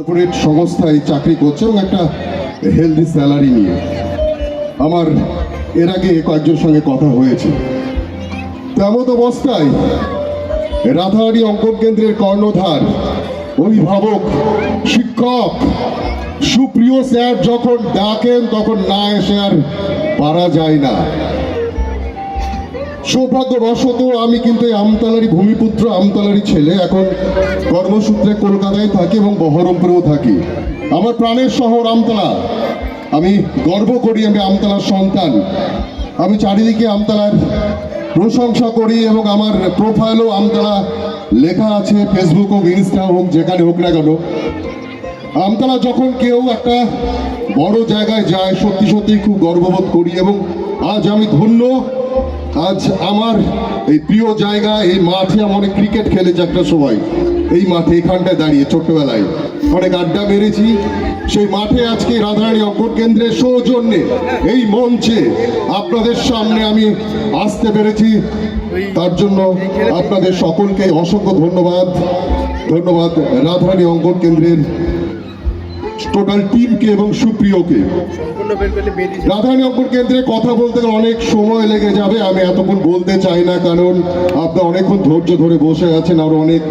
Corporate সংস্থায় চাকরি করছে এবং একটা হেলদি স্যালারি নিয়ে। আমার এর আগে কয়েকজন সঙ্গে কথা হয়েছে। তেমন অবস্থায় রাধাহারি অঙ্কন কেন্দ্রের কর্ণধার, অভিভাবক, শিক্ষক, সুপ্রিয় স্যার যখন ডাকেন তখন না এসে আর পারা যায় না। সৌভাগ্যবশত আমি কিন্তু এই আমতলারই ভূমিপুত্র, আমতলারই ছেলে। এখন কর্মসূত্রে কলকাতায় থাকি এবং বহরমপুরেও থাকি। আমার প্রাণের শহর আমতলা। আমি গর্ব করি, আমি আমতলার সন্তান। আমি চারিদিকে আমতলার প্রশংসা করি এবং আমার প্রোফাইলও আমতলা লেখা আছে ফেসবুক হোক ইনস্টা হোক, যেখানে হোক না কেন। আমতলা যখন কেউ একটা বড় জায়গায় যায়, সত্যি সত্যি খুব গর্ববোধ করি এবং আজ আমি ধন্য আজ আমার এই প্রিয় জায়গা, এই মাঠে আমি ক্রিকেট খেলেছি একটা সময়। এই মাঠে এখানটায় দাঁড়িয়ে ছোট্টবেলায় অনেক আড্ডা মেরেছি। সেই মাঠে আজকে রাধারানী অঙ্কন কেন্দ্রের সৌজন্যে, এই মঞ্চে আপনাদের সামনে আমি আসতে পেরেছি। তার জন্য আপনাদের সকলকে অসংখ্য ধন্যবাদ। ধন্যবাদ রাধারানী অঙ্কন কেন্দ্রের টোটাল টিমকে এবং সুপ্রিয়কে রাধারানী অঙ্কন কেন্দ্রে কথা বলতে অনেক সময় লেগে যাবে। আমি এতক্ষণ বলতে চাই না কারণ আপনার অনেকক্ষণ ধৈর্য ধরে বসে আছেন আরও অনেক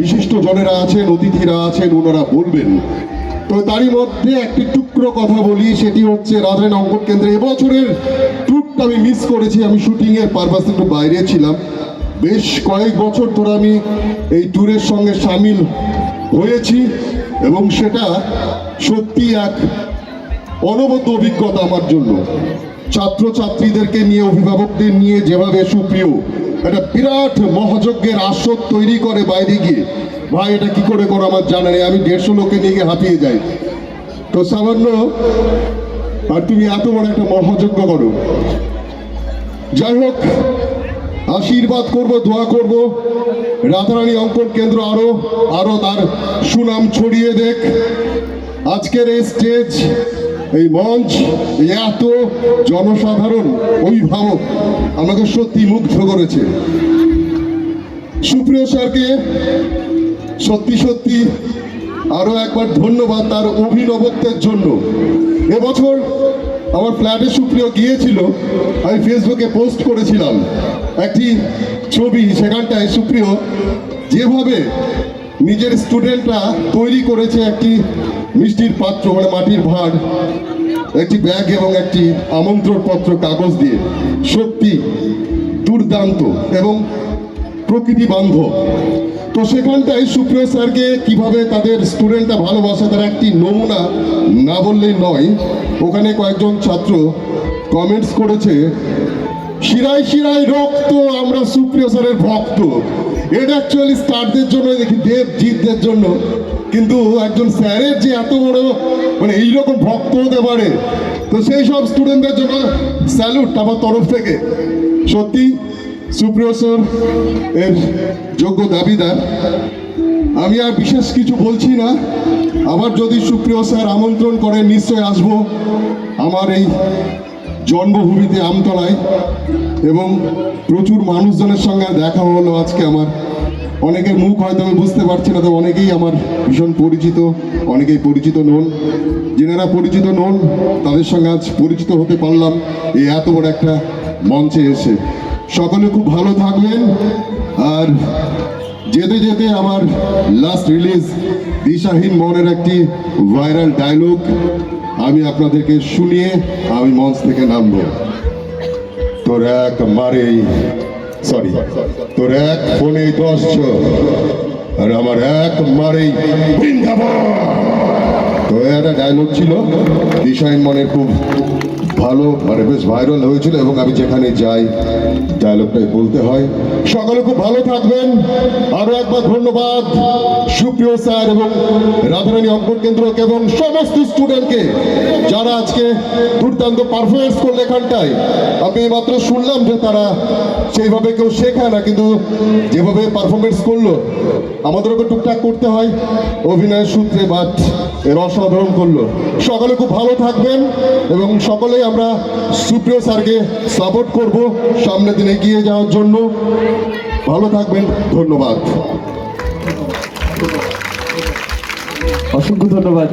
বিশিষ্ট জনেরা আছেন অতিথিরা আছেন ওনারা বলবেন। তো তারই মধ্যে একটি টুকরো কথা বলি সেটি হচ্ছে রাধারানী অঙ্কন কেন্দ্রে এবছরের ট্যুরটা আমি মিস করেছি। আমি শুটিং এর পারপাস একটু বাইরে ছিলাম। বেশ কয়েক বছর ধরে আমি এই ট্যুরের সঙ্গে সামিল হয়েছি। এবং সেটা সত্যি এক অনবদ্য অভিজ্ঞতা আমার জন্য। ছাত্রছাত্রীদেরকে নিয়ে, অভিভাবকদের নিয়ে যেভাবে সুপ্রিয়, একটা বিরাট মহাযজ্ঞের আসর তৈরি করে বাইরে গিয়ে। ভাই, এটা কি করে করো আমার জানা নেই, আমি দেড়শো লোককে নিয়ে গিয়ে হাঁপিয়ে যাই। তো সামান্য, আর তুমি এত বড় একটা মহাযজ্ঞ করো। যাই হোক আশীর্বাদ করব, দোয়া করব। রাধারানী অঙ্কন কেন্দ্র আরও আরও তার সুনাম ছড়িয়ে দেখ। আজকের এই স্টেজ এই মঞ্চ এত জনসাধারণ, অভিভাবক আমাকে সত্যি মুগ্ধ করেছে। সুপ্রিয় স্যারকে সত্যি সত্যি আরও একবার ধন্যবাদ তার অভিনবত্বের জন্য। এবছর আমার ফ্ল্যাটে সুপ্রিয় গিয়েছিল, আমি ফেসবুকে পোস্ট করেছিলাম। একটি ছবি, সেখানটায় সুপ্রিয়, যেভাবে নিজের স্টুডেন্টরা তৈরি করেছে একটি মিষ্টির পাত্র মানে মাটির ভাঁড়, একটি ব্যাগ এবং একটি আমন্ত্রণ পত্র কাগজ দিয়ে। সত্যি দুর্দান্ত এবং প্রকৃতি বান্ধব। তো সেখানটায় সুপ্রিয় স্যারকে কীভাবে তাদের স্টুডেন্টরা ভালোবাসে, তার একটি নমুনা না বললেই নয়, ওখানে কয়েকজন ছাত্র কমেন্টস করেছে শিরায় শিরায় রক্ত, আমরা সুপ্রিয় স্যারের ভক্ত। এটা অ্যাকচুয়ালি স্টারদের জন্য দেখি দেব জিতদের জন্য। কিন্তু একজন স্যারের যে এত বড় মানে এইরকম ভক্ত হতে পারে, তো সেই সব স্টুডেন্টদের জন্য স্যালুট আমার তরফ থেকে। সত্যি, সুপ্রিয় স্যার এর যোগ্য দাবিদার। আমি আর বিশেষ কিছু বলছি না। আবার যদি সুপ্রিয় স্যার আমন্ত্রণ করেন নিশ্চয় আসব। আমার এই জন্মভূমিতে আমতলায় এবং প্রচুর মানুষজনের সঙ্গে দেখা হলো আজকে আমার। অনেকের মুখ হয়তো আমি বুঝতে পারছি না তো অনেকেই আমার ভীষণ পরিচিত, অনেকেই পরিচিত নন। যেনারা পরিচিত নন, তাদের সঙ্গে আজ পরিচিত হতে পারলাম এই এত বড় একটা মঞ্চে এসে। সকলে খুব ভালো থাকবেন, আর যেতে যেতে আমার লাস্ট রিলিজ দিশাহীন মনের একটি ভাইরাল ডায়লগ আমি আপনাদেরকে শুনিয়ে আমি মঞ্চ থেকে নামব। তোর এক মারেই সরি তোর এক ফোনে দশ আর আমার এক মারেই বৃন্দাবন। তো একটা ডায়লগ ছিল বিষয় মনে খুব ভালো মানে বেশ ভাইরাল হয়েছিল এবং আমি যেখানে যাই ডায়লগটাই বলতে হয়। সকলে খুব ভালো থাকবেন। আরও একবার ধন্যবাদ। সুপ্রিয় স্যার এবং রাধারানী অঙ্কন কেন্দ্রকে এবং সমস্ত স্টুডেন্টকে যারা আজকে দুর্দান্ত পারফরমেন্স করলে এখানটায়। আমি মাত্র শুনলাম যে তারা সেইভাবে কেউ শেখায় না, কিন্তু যেভাবে পারফরমেন্স করল আমাদেরকে টুকটাক করতে হয়। অভিনয়ের সূত্রে বাট এর অসাধারণ করল। সকলে খুব ভালো থাকবেন এবং সকলেই আমরা সুপ্রিয় স্যারকে সাপোর্ট করব সামনে দিনে এগিয়ে যাওয়ার জন্য। ভালো থাকবেন, ধন্যবাদ। অসংখ্য ধন্যবাদ।